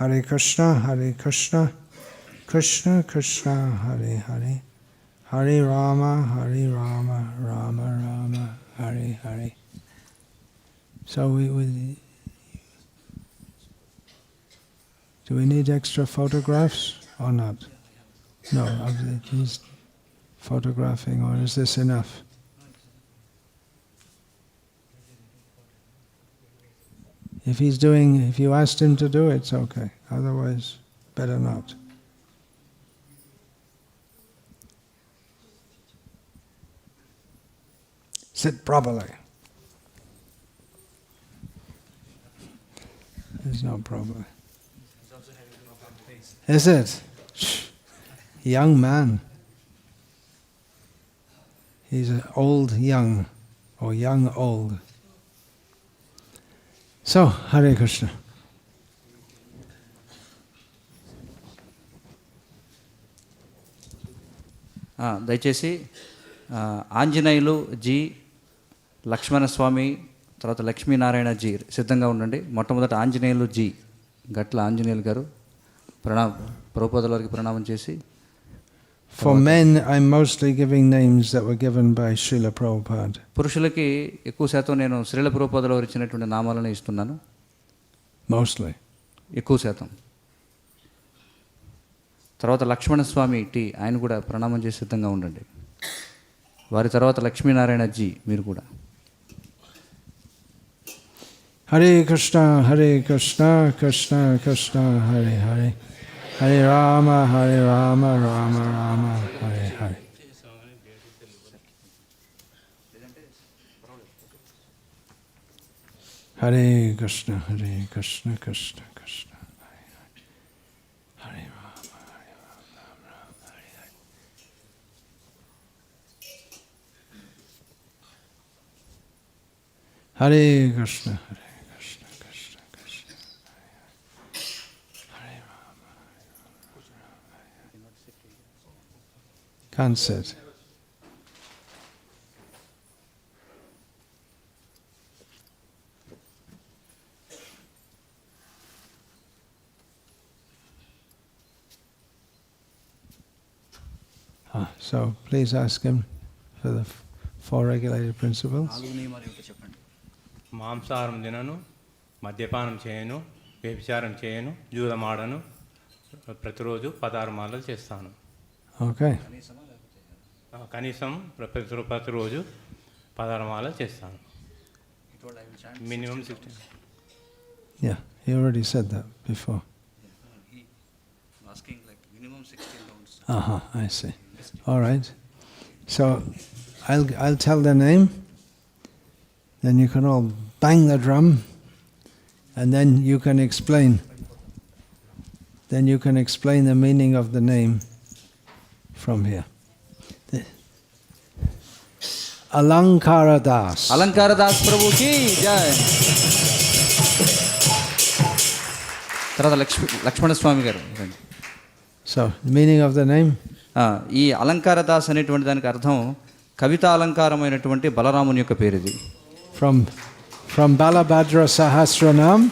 Hare Krishna, Hare Krishna, Krishna Krishna, Hare Hare, Hare Rama, Hare Rama, Rama Rama, Hare Hare. So we, do we need extra photographs or not? No, he's photographing, or is this enough? If he's doing, if you asked him to do it, it's okay. Otherwise, better not. Sit properly. There's no problem. Is it? Young man. He's an old young, or young old. So, Hare Krishna. దయచేసి Anjaneyulu G Lakshmana Swamy తర్వాత Lakshminarayana G సిద్ధంగా ఉండండి మొట్టమొదట Anjaneyulu G గట్ల ఆంజనేయులు గారు ప్రణా ప్రభుపదల వారికి ప్రణామం చేసి For men, I'm mostly giving names that were given by Srila Prabhupada. పురుషులకి ఎక్కువ శాతం నేను శ్రీల ప్రభుపదుల ఇచ్చినటువంటి నామాలను ఇస్తున్నాను Mostly. ఎక్కువ శాతం తర్వాత లక్ష్మణస్వామి టి ఆయన కూడా ప్రణామం చేసి సిద్ధంగా ఉండండి వారి తర్వాత లక్ష్మీనారాయణ జీ మీరు కూడా Hare Krishna, Hare Krishna, Krishna Krishna, Hare Hare. هري راما هري راما راما راما هري هري هري كريشنا هري كريشنا كريشنا كريشنا هري راما هري راما راما هري هري هري كريشنا هري Sit. Ah, so please ask him for the four regulated principles. చెప్పండి మాంసాహారం తినను మద్యపానం చేయను వ్యభిచారం చేయను జూదమాడను ప్రతిరోజు పదహారు మాలలు చేస్తాను Okay. ఆ, కనీసం ప్ర- ప్రతి ప్రతిరోజు పదహారు మాలలు చేస్తాను minimum sixty Yeah, he already said that before. Uh huh. I see. All right. So, I'll I'll tell the name. Then you can all bang the drum, and then you can explain. Then you can explain the meaning of the name from here. అలంకార దాస్ అలంకార దాస్ ప్రభుకి జై తర్వాత Lakshmi Lakshmana Swamy garu so meaning of the name ఈ అలంకార దాస్ అనేటువంటి దానికి అర్థం కవిత అలంకారమైనటువంటి బలరాముని యొక్క పేరు ఇది from from Balabhadra Sahasranam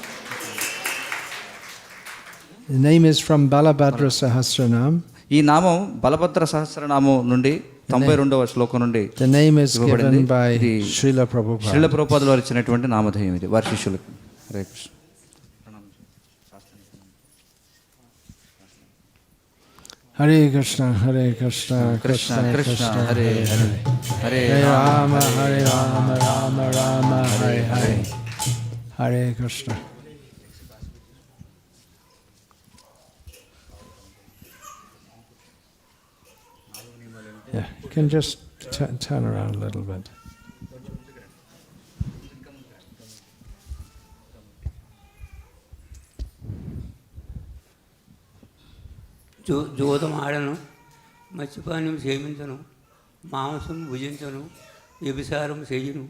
name is from Balabhadra Sahasranam ఈ నామం బలభద్ర సహస్రనామం నుండి తొంభై రెండవ శ్లోకం నుండి given by ఇది Srila Prabhupada. శ్రీల ప్రభుపాదులు వారు ఇచ్చినటువంటి నామధేయం ఇది వారి శిష్యులకు Hare Krishna Hare Krishna, Hare Krishna, Krishna Krishna Hare Hare Hare Rama Rama, Hare Rama, Rama Rama, Hare Hare. Hare Yeah, you can just t- turn around a little bit. జూ ఆడను మత్స్యపానం సేవించను మాంసం భుజించను వ్యభిసారం చేయను.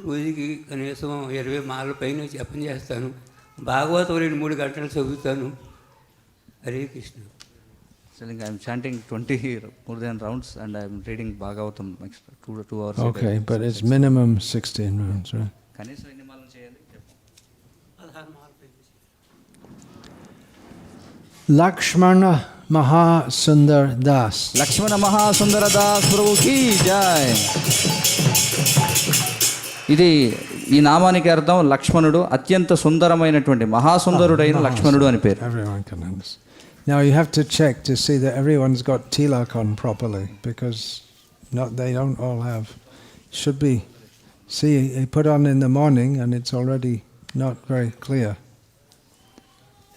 రోజుకి కనీసం ఇరవై మాల పైన జపం చేస్తాను. భాగవతం రెండు మూడు గంటలు చదువుతాను. హరే కృష్ణ. సో ఇంకా I'm chanting twenty more than rounds and I'm reading బాగా అవుతాం next two two hours minimum sixteen rounds కనీసం ఎన్ని మాలలు లక్ష్మణ మహాసుందర దాస్ లక్ష్మణ మహాసుందర దాస్ ప్రభుకి జాయ్ ఇది ఈ నామానికి అర్థం లక్ష్మణుడు అత్యంత సుందరమైనటువంటి మహాసుందరుడైన లక్ష్మణుడు అని పేరు. Now you have to check to see that everyone's got tilak on properly because not they don't all have. Should be. See, they put on in the morning and it's already not very clear.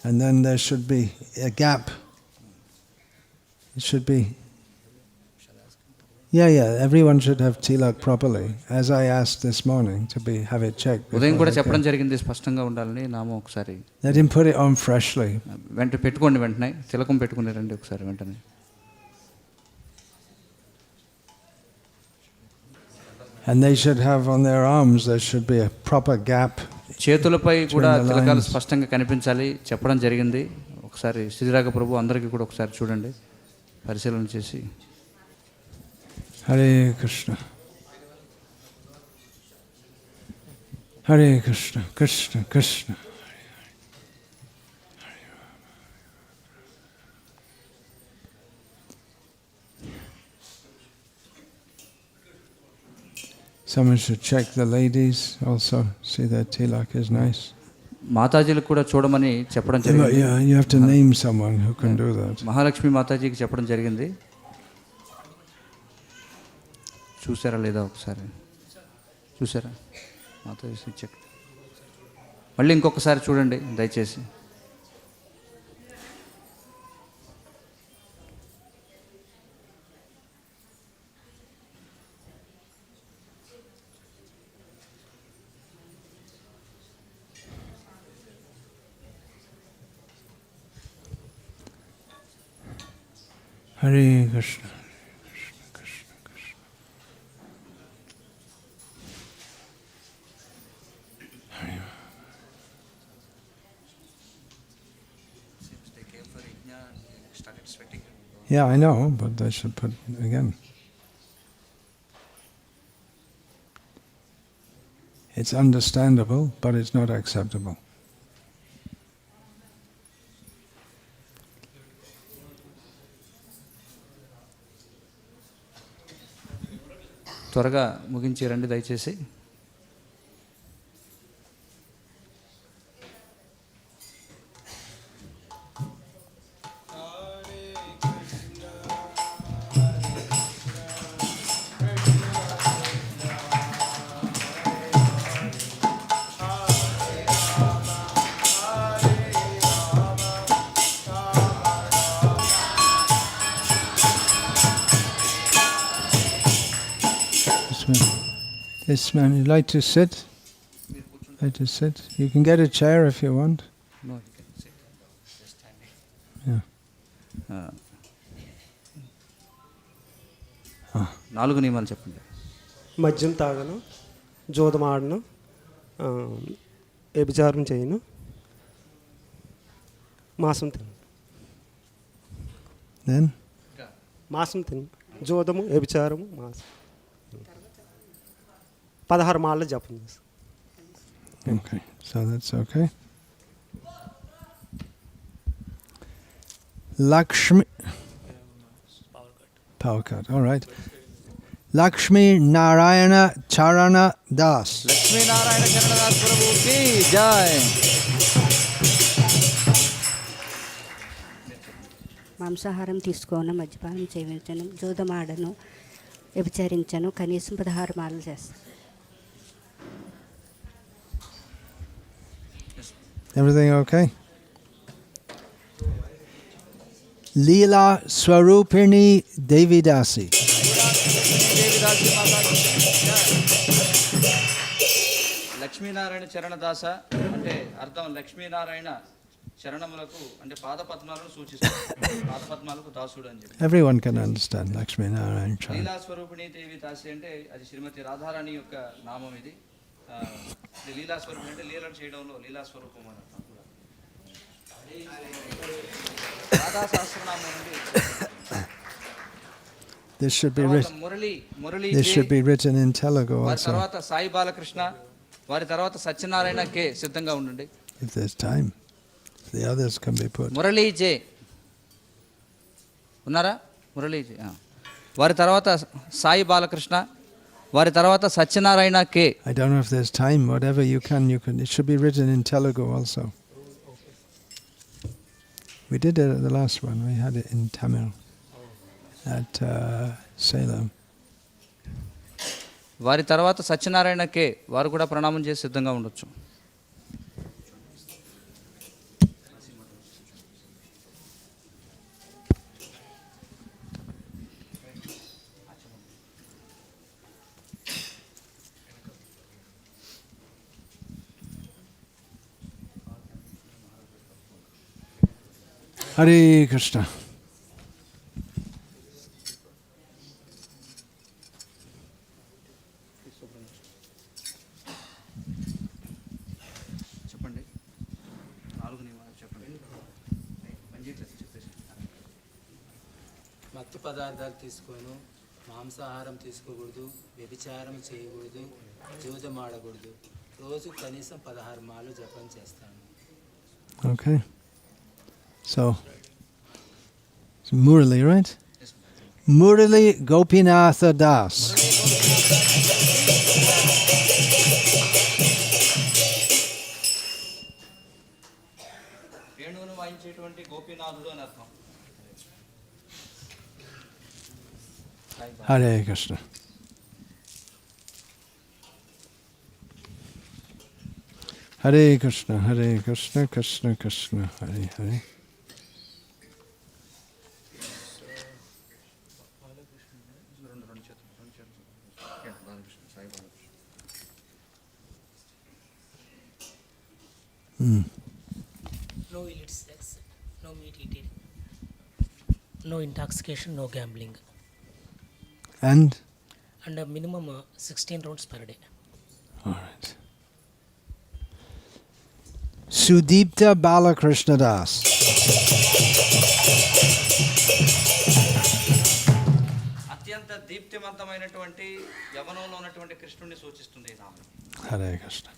And then there should be a gap. It should be. Yeah, yeah. Everyone should have tilak properly, as I asked this morning to be have it checked. ఉదయం before కూడా they చెప్పడం came. జరిగింది స్పష్టంగా ఉండాలని నామం ఒకసారి Let him put it on freshly. వెంట పెట్టుకోండి వెంటనే తిలకం పెట్టుకుని రండి ఒకసారి వెంటనే And they should have on their arms, there should be a proper gap. చేతులపై కూడా the తిలకాలు lines. స్పష్టంగా కనిపించాలి చెప్పడం జరిగింది ఒకసారి శ్రీరాగ ప్రభు అందరికీ కూడా ఒకసారి చూడండి పరిశీలన చేసి Hare Krishna. Hare Krishna, Krishna, Krishna. Someone should check the ladies also, see their tilak is nice. మాతాజీలకు కూడా చూడమని చెప్పడం Yeah, జరిగింది yeah, you have to name someone who can do that. Mahalakshmi మాతాజీకి చెప్పడం జరిగింది చూసారా లేదా ఒకసారి? చూసారా? మాతో చెక్ మళ్ళీ ఇంకొకసారి చూడండి దయచేసి. Hare Krishna. Yeah, I know, but they should put again. It's understandable, but it's not acceptable. త్వరగా ముగించి రండి దయచేసి man, this man, you'd like to sit? Like to sit? You can get a chair if you want. Yeah. ఆ, నాలుగు నియమాలు చెప్పండి మద్యం తాగను జూదం ఆడను వ్యభిచారం చేయను మాంసం తిను Then? మాంసం తిను జూదము వ్యభిచారము మాంసం పదహారు మాళ్ళ జపం చేస్తాను Okay, so that's okay. Lakshmi. Power cut, all right. Lakshmi Narayana Charana Das. Lakshminarayana చరణదాస్ ప్రభుకి జాయ్ మాంసాహారం తీసుకోను మద్యపానం సేవించను జూదమాడను వ్యభిచరించను కనీసం పదహారు మాలలు చేస్తాను Everything okay? Leela Swarupini Devidasi. Lakshminarayana చరణదాస అంటే అర్థం లక్ష్మీనారాయణ చరణములకు అంటే పాదపద్మాలను సూచిస్తుంది పాదపద్మాలకు దాసుడు అని చెప్పి Everyone can understand Lakshmi Narayan Charana. లీలా స్వరూపిణి దేవి దాసి అంటే అది శ్రీమతి రాధారాణి యొక్క నామం ఇది ఆ, ఇది లీలా స్వరూపిణి అంటే లీలలు చేయడంలో లీలా స్వరూపం అని అర్థం కూడా రాధా సహస్రనామం నుండి This should be written. Murali Murali This J, should be written in Telugu also, తర్వాత సాయి బాలకృష్ణ వారి తర్వాత సత్యనారాయణ కే సిద్ధంగా ఉండండి if there's time. The others can be put. Murali జే ఉన్నారా మురళీజీ ఆ. వారి తర్వాత సాయి బాలకృష్ణ వారి తర్వాత సత్యనారాయణ కే I don't know if there's time. Whatever you can, you can. It should be written in Telugu also. We did it at the last one. We had it in Tamil at uh, Salem. వారి తర్వాత సత్యనారాయణ కే వారు కూడా ప్రణామం చేసి సిద్ధంగా ఉండొచ్చు నియమాలు చెప్పండి. మత్తు పదార్థాలు తీసుకోను మాంసాహారం తీసుకోకూడదు వ్యభిచారం చేయకూడదు జూదం ఆడకూడదు రోజు కనీసం పదహారు మాలు జపం చేస్తాను. Okay. So, it's Murali, right? Murali Gopinatha Das. Hare Krishna. Hare Krishna, Hare Krishna, Krishna Krishna, Hare Hare. intoxication, no gambling, And? and a minimum uh, 16 rounds per day. All right. Sudipta Balakrishna Das. అత్యంత దీప్తివంతమైనటువంటి యవనంలో ఉన్నటువంటి కృష్ణుడిని సూచిస్తుంది ఈ నామం Hare Krishna.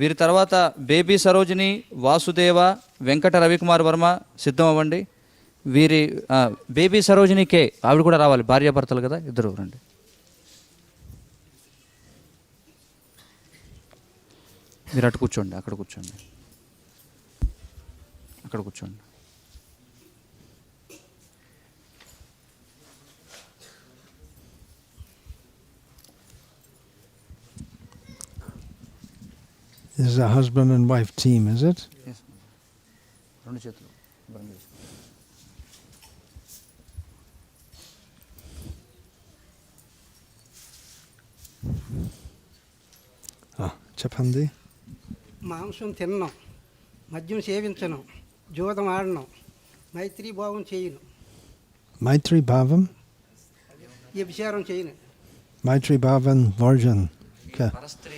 వీరి తర్వాత baby Sarojini Vasudeva Venkata Ravikumar Varma సిద్ధం అవ్వండి వీరి బేబీ సరోజిని కే ఆవిడ కూడా రావాలి భార్యాభర్తలు కదా ఇద్దరు రండి. మీరు అటు కూర్చోండి అక్కడ కూర్చోండి. అక్కడ కూర్చోండి. This is a husband and wife team, is it? రెండు చేతులు బంద్ చేసుకో. Ah, Chapandi. మాంసం తినను మద్యం సేవించను జూదం ఆడను మైత్రి భావం చేయను Maitri Bhavam. వ్యభిచారం చేయను Maitri Bhavan Varjan. Okay, పరస్త్రీ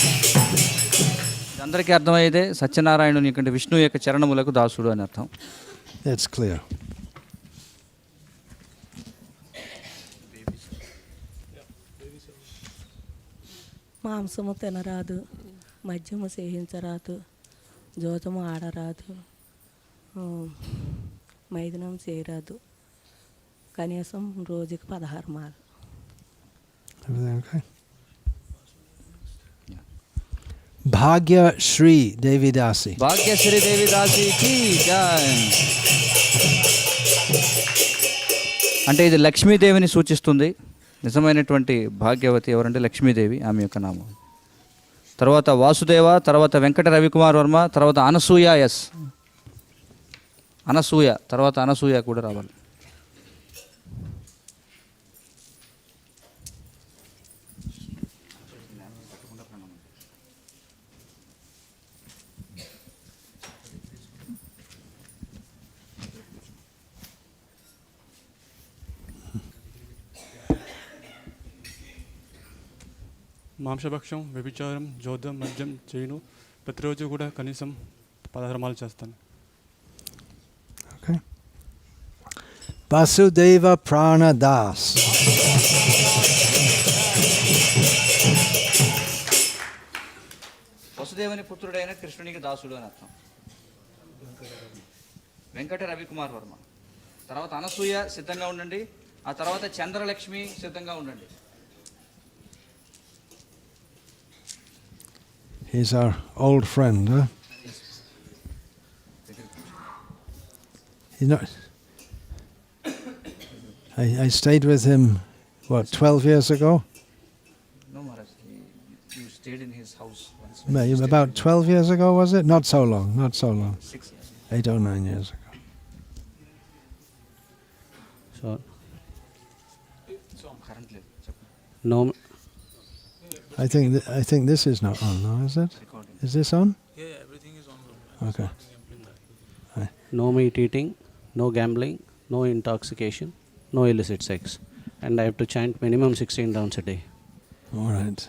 అందరికీ అర్థమయ్యేదే సత్యనారాయణుని కంటే విష్ణు యొక్క చరణములకు దాసుడు అని అర్థం. That's clear. మాంసము తినరాదు మద్యము సేవించరాదు జోతము ఆడరాదు మైదనం చేయరాదు కనీసం రోజుకి పదహారు మాలు. భాగ్యశ్రీ దేవిదాసి. భాగ్యశ్రీ దేవిదాసికి అంటే ఇది లక్ష్మీదేవిని సూచిస్తుంది. నిజమైనటువంటి భాగ్యవతి ఎవరంటే లక్ష్మీదేవి ఆమె యొక్క నామం. తర్వాత వాసుదేవ తర్వాత వెంకట రవికుమార్ వర్మ తర్వాత అనసూయ ఎస్. అనసూయ తర్వాత అనసూయ కూడా రావాలి. మాంసభక్షం వ్యభిచారం జోదం మద్యం చేయను. ప్రతిరోజు కూడా కనీసం పదహారు మాలు చేస్తాను. Vasudeva Prana Das. వసుదేవుని పుత్రుడైన కృష్ణునికి దాసుడు అని అర్థం. వెంకట రవికుమార్ వర్మ. తర్వాత అనసూయ సిద్ధంగా ఉండండి. ఆ తర్వాత చంద్రలక్ష్మి సిద్ధంగా ఉండండి. He's our old friend, huh? He's not. I, I stayed with him, what, 12 years ago? No, Maharaj, you stayed in his house once. About 12 years ago, was it? Not so long, not so long. Six. Eight or nine years ago. So, no, I think, th- I think this is not on now, is it? Recording Is this on? Yeah, everything is on. Okay. no meat eating, no gambling, no intoxication, no illicit sex. And I have to chant minimum 16 rounds a day. All right.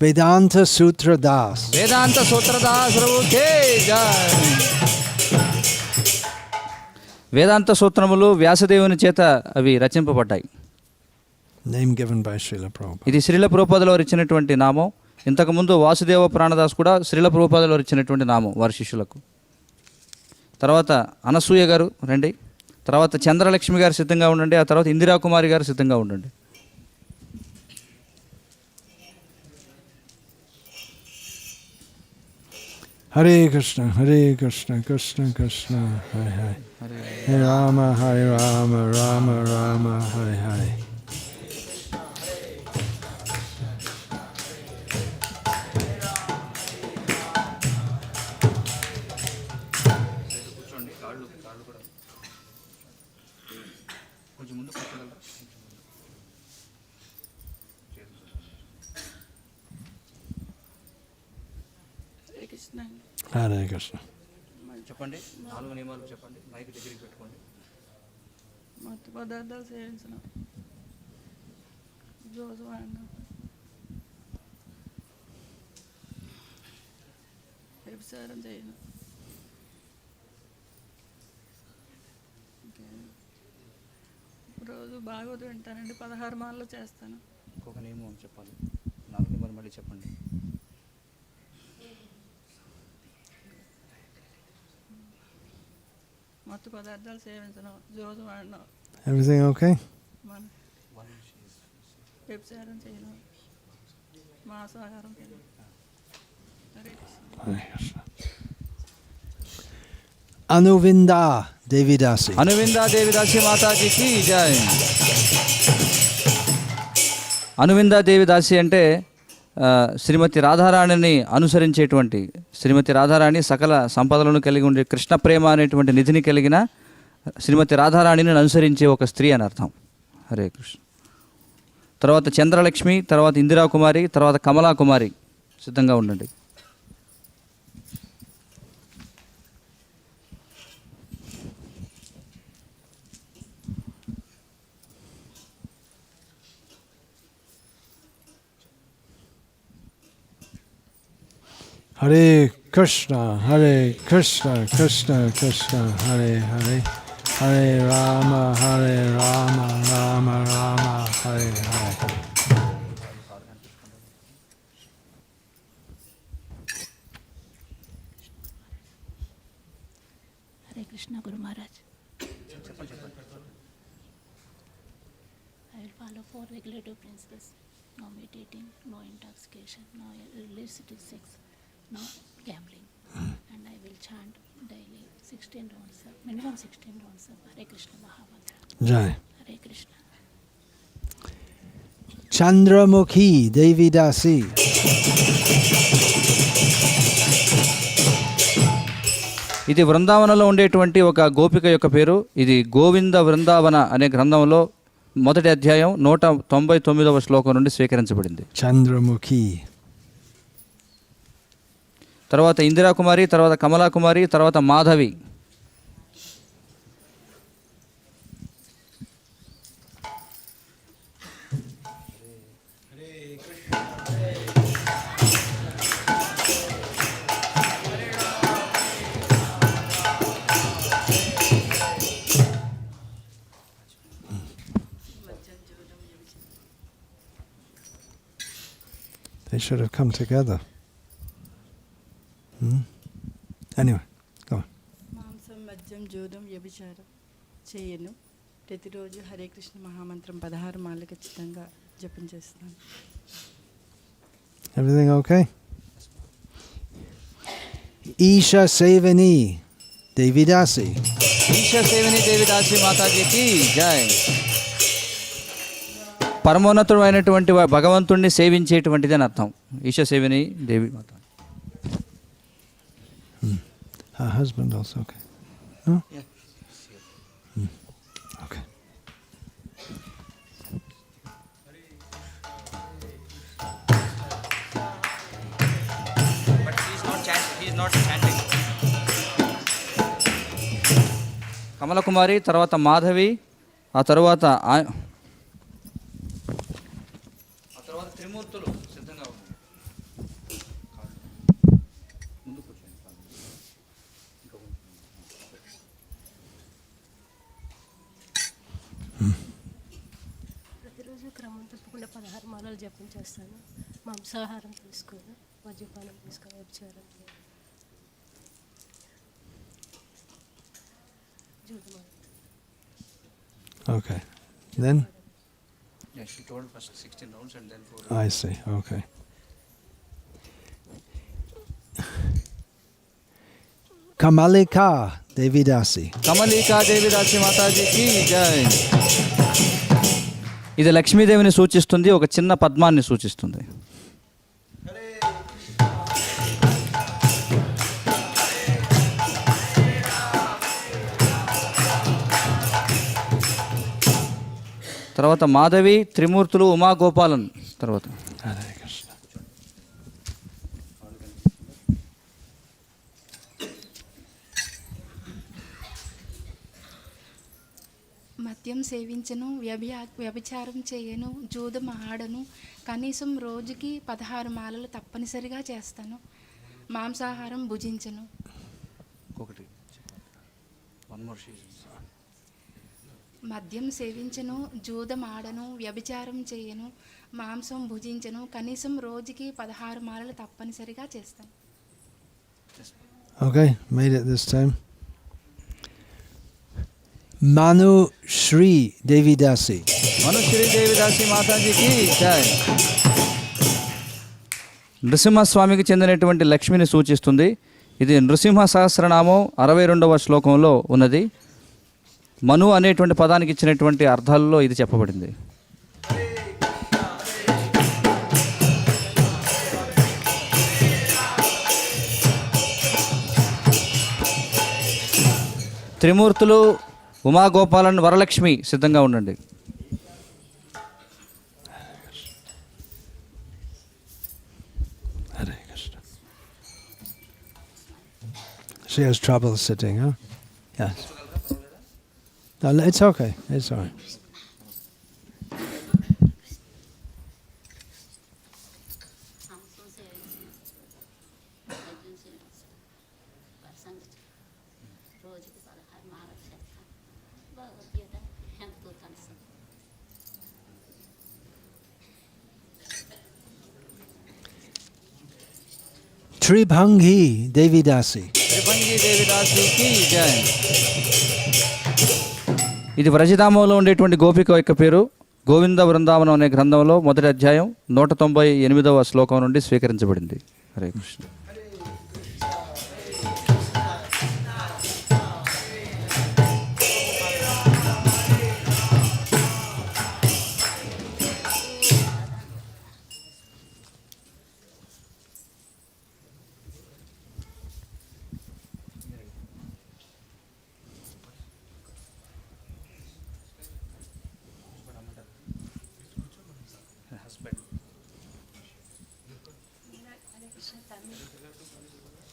Vedanta Sutra Das. Vedanta సూత్రదాసురవు కే జై. వేదాంత సూత్రములు వ్యాసదేవుని చేత అవి రచింపబడ్డాయి Name given by Srila Prabhupada. ఇది శ్రీల ప్రభుపాదలో ఇచ్చినటువంటి నామం. ఇంతకుముందు వాసుదేవ ప్రాణదాస్ కూడా శ్రీల ప్రభుపాదలో ఇచ్చినటువంటి నామం వారి శిష్యులకు. తర్వాత అనసూయ గారు రండి. తర్వాత చంద్రలక్ష్మి గారు సిద్ధంగా ఉండండి. ఆ తర్వాత ఇందిరా కుమారి గారు సిద్ధంగా ఉండండి. Hare Krishna, Hare Krishna, Krishna Krishna, Hare Hare. Hare Rama, Hare Rama, Rama Rama, Hare. పదార్థాలు సేవించిన జోజు వాడిన వ్యభిచారం చేయను ఇంకే. రోజు బాగోదు వింటానండి పదహారు మాలలు చేస్తాను ఇంకొక నియమం చెప్పాలి నాలుగు నియమాలు మళ్ళీ చెప్పండి మత్తు పదార్థాలు సేవించను జోజు వాడను Everything okay? వ్యభిచారం చేయను మాంసాహారం. Anuvinda Devidasi. అనువిందా దేవిదాసి మాతాజీకి జై అనువిందా దేవిదాసి అంటే శ్రీమతి రాధారాణిని అనుసరించేటువంటి శ్రీమతి రాధారాణి సకల సంపదలను కలిగి ఉండే కృష్ణ ప్రేమ అనేటువంటి నిధిని కలిగిన శ్రీమతి రాధారాణిని అనుసరించే ఒక స్త్రీ అని అర్థం. హరే కృష్ణ. తర్వాత చంద్రలక్ష్మి తర్వాత ఇందిరా కుమారి తర్వాత కమలా కుమారి సిద్ధంగా ఉండండి. Hare Krishna Hare Krishna Krishna Krishna Hare Hare. Hare Rama, Hare Rama, Rama Rama, Hare Hare. Hare Krishna Guru Maharaj. I will follow four regulative principles. No meat no intoxication, no illicit sex, no gambling. And I will chant Jai. Chandramukhi Devi Dasi. ఇది వృందావనలో ఉండేటువంటి ఒక గోపిక యొక్క పేరు. ఇది గోవింద వృందావన అనే గ్రంథంలో మొదటి అధ్యాయం నూట తొంభై తొమ్మిదవ శ్లోకం నుండి స్వీకరించబడింది. చంద్రముఖి తర్వాత ఇందిరా కుమారి తర్వాత కమలా కుమారి తర్వాత Madhavi They should have come together. Hmm? Go on. మాంసం మద్యం జూదం వ్యభిచారం చేయను ప్రతిరోజు హరే కృష్ణ మహామంత్రం పదహారు మాలు ఖచ్చితంగా జపం చేస్తాను Everything okay? Isha Sevani, Devidasi. ఈశ సేవిని దేవిదాసి మాతాజీకి జై పరమోన్నతుడైనటువంటి వా- భగవంతుణ్ణి సేవించేటువంటిది అని అర్థం ఈశ సేవిని దేవి మాత Her husband also okay. No? Hmm. Okay. Kamalakumari తర్వాత మాధవి ఆ తర్వాత ఆ- ఆ తర్వాత త్రిమూర్తులు సిద్ధంగా ఉన్నారు పదహారు మాలలు జపం చేస్తాను మాంసాహారం తీసుకోను మద్యపానం తీసుకోను వ్యభిచారం చేయను. జూదమాడ Okay. Then? Yeah, she told first 16 rounds and then four. I see. Okay. Kamalika Devidasi. కమలికా దేవిదాసి మాతాజీకి జై ఇది లక్ష్మీదేవిని సూచిస్తుంది ఒక చిన్న పద్మాన్ని సూచిస్తుంది. తర్వాత మాధవి త్రిమూర్తులు ఉమాగోపాలన్ తర్వాత. మద్యం సేవించను వ్యభి వ్యభిచారం చేయను జూదం ఆడను కనీసం రోజుకి పదహారు మాలలు తప్పనిసరిగా చేస్తాను. మాంసాహారం భుజించను. ఒకటి మద్యం సేవించను జూదం ఆడను వ్యభిచారం చేయను మాంసం భుజించను కనీసం రోజుకి పదహారు మాలలు తప్పనిసరిగా చేస్తాను. Okay, made it this time. Manu Shri Devidasi. Manushree దేవిదాసి మాతాజీకి జై నృసింహస్వామికి చెందినటువంటి లక్ష్మిని సూచిస్తుంది. ఇది నృసింహ సహస్రనామం అరవై రెండవ శ్లోకంలో ఉన్నది. మను అనేటువంటి పదానికి ఇచ్చినటువంటి అర్థాల్లో ఇది చెప్పబడింది. త్రిమూర్తులు ఉమాగోపాలన్ వరలక్ష్మి సిద్ధంగా ఉండండి Hare Krishna. She has trouble sitting, huh? Yes. No, it's okay. It's all right. Tribhangi దేవిదాసి Tribhangi దేవిదాసికి జై ఇది వ్రజధామంలో ఉండేటువంటి గోపిక యొక్క పేరు. గోవింద బృందావనం అనే గ్రంథంలో మొదటి అధ్యాయం నూట తొంభై ఎనిమిదవ శ్లోకం నుండి స్వీకరించబడింది. హరే కృష్ణ.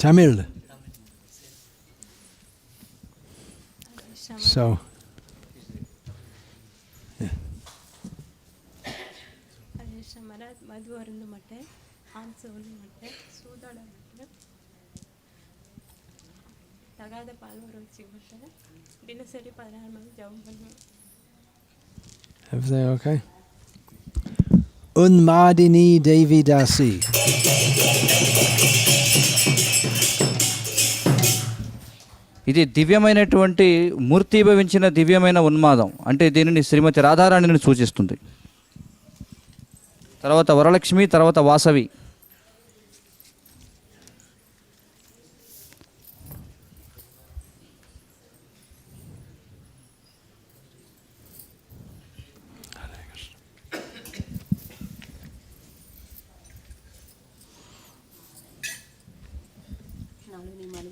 Tamil. So, ಹರೀಶಮರ ಮಧುವರಿಂದ ಮಟ್ಟೆ ಆನ್ಸವಲ್ಲಿ ಮಟ್ಟೆ ಸೂದಾಡ ಮಟ್ಟೆ ತಗಾದ ಪಾಲ್ವರೋಚಿ ಮಟ್ಟೆ ದಿನಸರಿ ಪದಿನಾರು ಮಂದಿ ಜವ ಬಂದು everything okay? Unmadini Devidasi. ఇది దివ్యమైనటువంటి మూర్తిభవించిన దివ్యమైన ఉన్మాదం. అంటే దీనిని శ్రీమతి రాధారాణిని సూచిస్తుంది. తర్వాత వరలక్ష్మి తర్వాత వాసవి.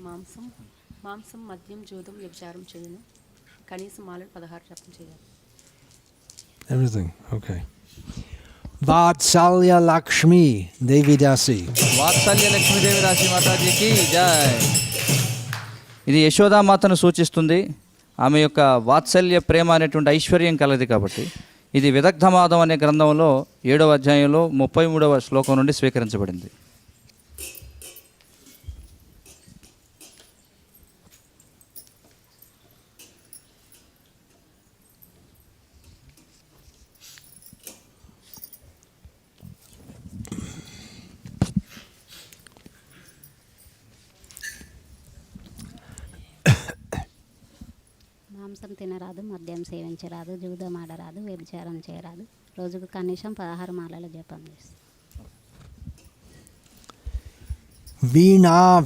మాంసం. మాంసం మద్యం జూదం వ్యభిచారం చేయను కనీసం మాలలు పదహారు జపం చేయాలి Everything. Okay. Vatsalya Lakshmi Devidasi. వాత్సల్య లక్ష్మీదేవి రాశి మాతాజీకి జై ఇది యశోదామాతను సూచిస్తుంది ఆమె యొక్క వాత్సల్య ప్రేమ అనేటువంటి ఐశ్వర్యం కలది కాబట్టి ఇది విదగ్ధమాదం అనే గ్రంథంలో ఏడవ అధ్యాయంలో ముప్పై మూడవ శ్లోకం నుండి స్వీకరించబడింది మాంసం తినరాదు మద్యం సేవించరాదు జూదం ఆడరాదు వ్యభిచారం చేయరాదు. రోజుకు కనీసం పదహారు మాలల జపం చేస్తాం.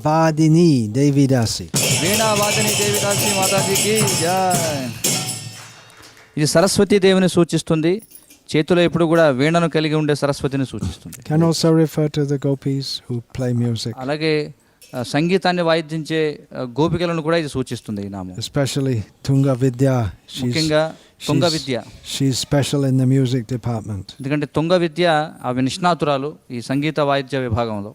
Vadini Devidasi. వీణావాదిని దేవి రాశి మాతాజీకి జై. ఇది సరస్వతీ దేవిని సూచిస్తుంది. చేతిలో ఎప్పుడు కూడా వీణను కలిగి ఉండే సరస్వతిని సూచిస్తుంది. Can also refer to the gopis who play music, అలాగే సంగీతాన్ని వాయిద్యించే గోపికలను కూడా ఇది సూచిస్తుంది ఈ నామం. ఎస్పెషల్లీ తుంగ విద్య ముఖ్యంగా Tunga Vidya she special in the music department ఎందుకంటే తుంగ విద్య అవి నిష్ణాతురాలు ఈ సంగీత వాయిద్య విభాగంలో.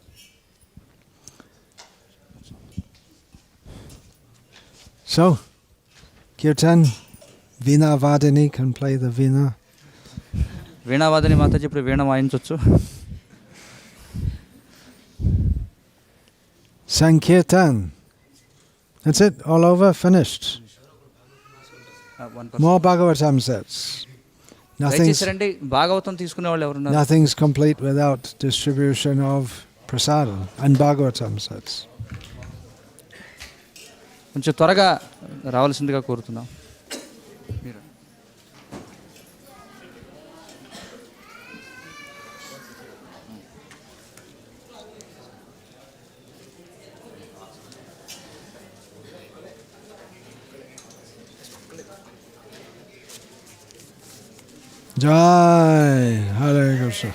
సో కీర్టన్ వీణా వాదిని కెన్ ప్లే ద వీణా వీణావాదిని మాత్రం చెప్పుడు వీణ వాయించవచ్చు Sankirtan. That's it, all over, finished. More Bhagavatam sets. Nothing's, దయచేసి రండి భాగవతం తీసుకునే వాళ్ళు ఎవరున్నారు nothing's complete without distribution of prasadam and Bhagavatam sets. కొంచెం త్వరగా రావాల్సిందిగా కోరుతున్నాం మీరు Jai Hare Krishna.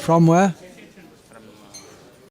From where?